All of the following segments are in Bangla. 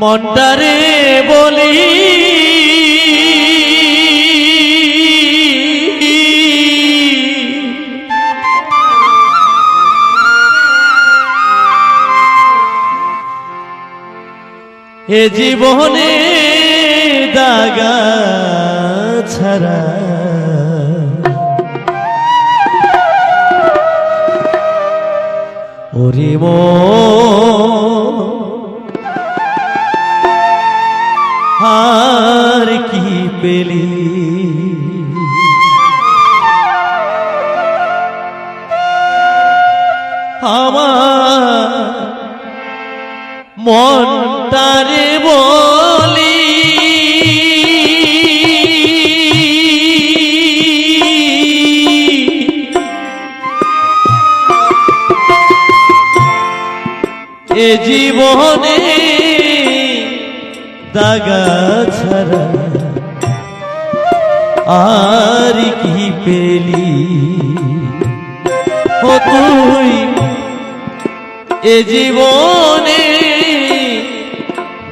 মন্ডারে বলি এ জীবনে দাগা ছাড়া ওরে মন আর কি পেলি? জীবনে দাগা ছাড়া আর কি পেলি? ও তুই এ জীবনে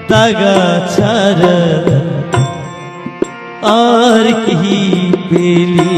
দাগা ছাড়া আর কি পেলি?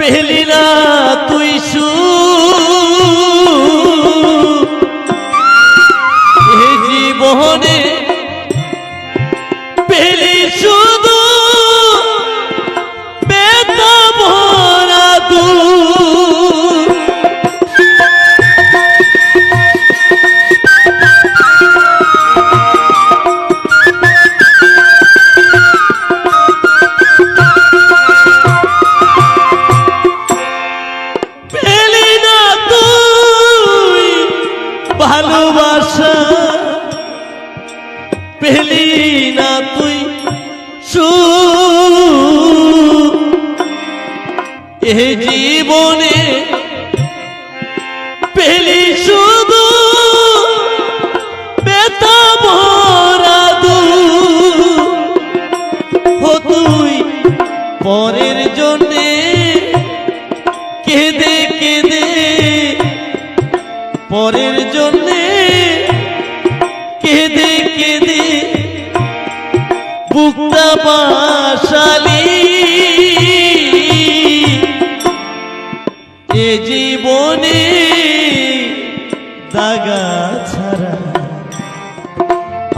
পেলি না তুই সু এ জীবনে পেলি শুধু বেতা ভরা দূর ও তুই পরের জন্যে কেঁদে কেঁদে পরের জন্যে কেঁদে কেঁদে বুকটা বাসালি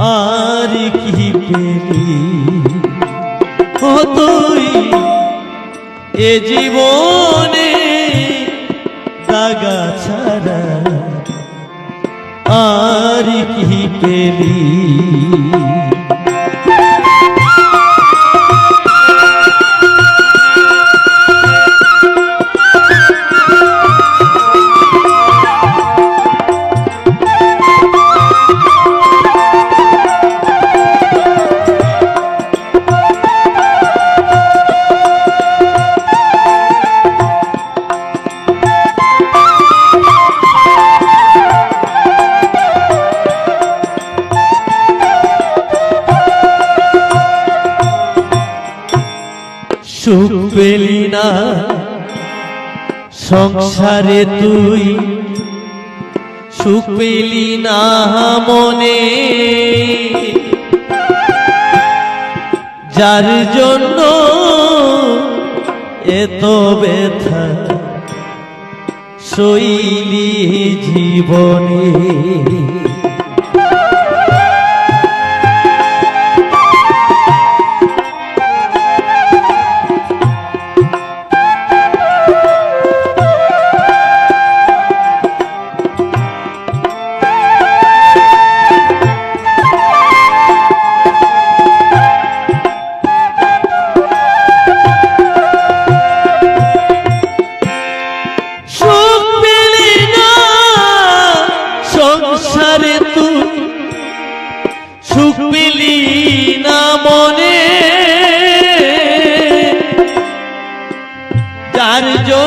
আর কি পেলি? ও তুই এ জীবনে দাগা ছাড়া আর কি পেলি? সুখ পেলি না। সংসারে তুই সুখ পেলি না মনে। যার জন্য এত ব্যথা শৈলী জীবনে।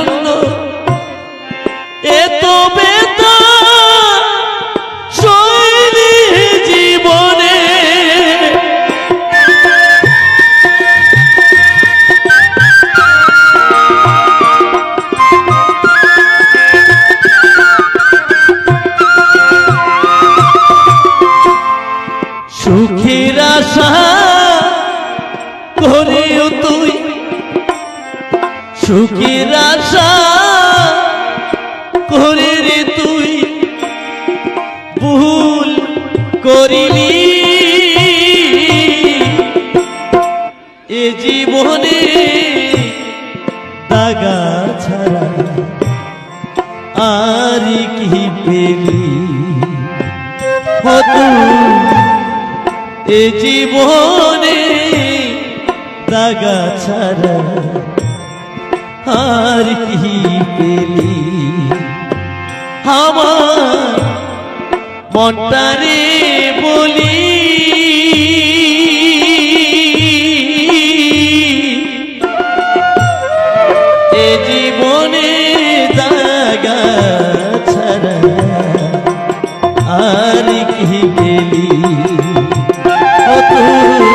জন্য। এত বে সুখের আশা করে রে তুই ভুল করিলি। এ জীবনে দাগা ছাড়া আর কি পেলি? এ জীবনে দাগা ছাড়া আর কি পেলি? আমার মনটারে বলি। এ জীবনে দাগা ছাড়া আর কি পেলি ও তুই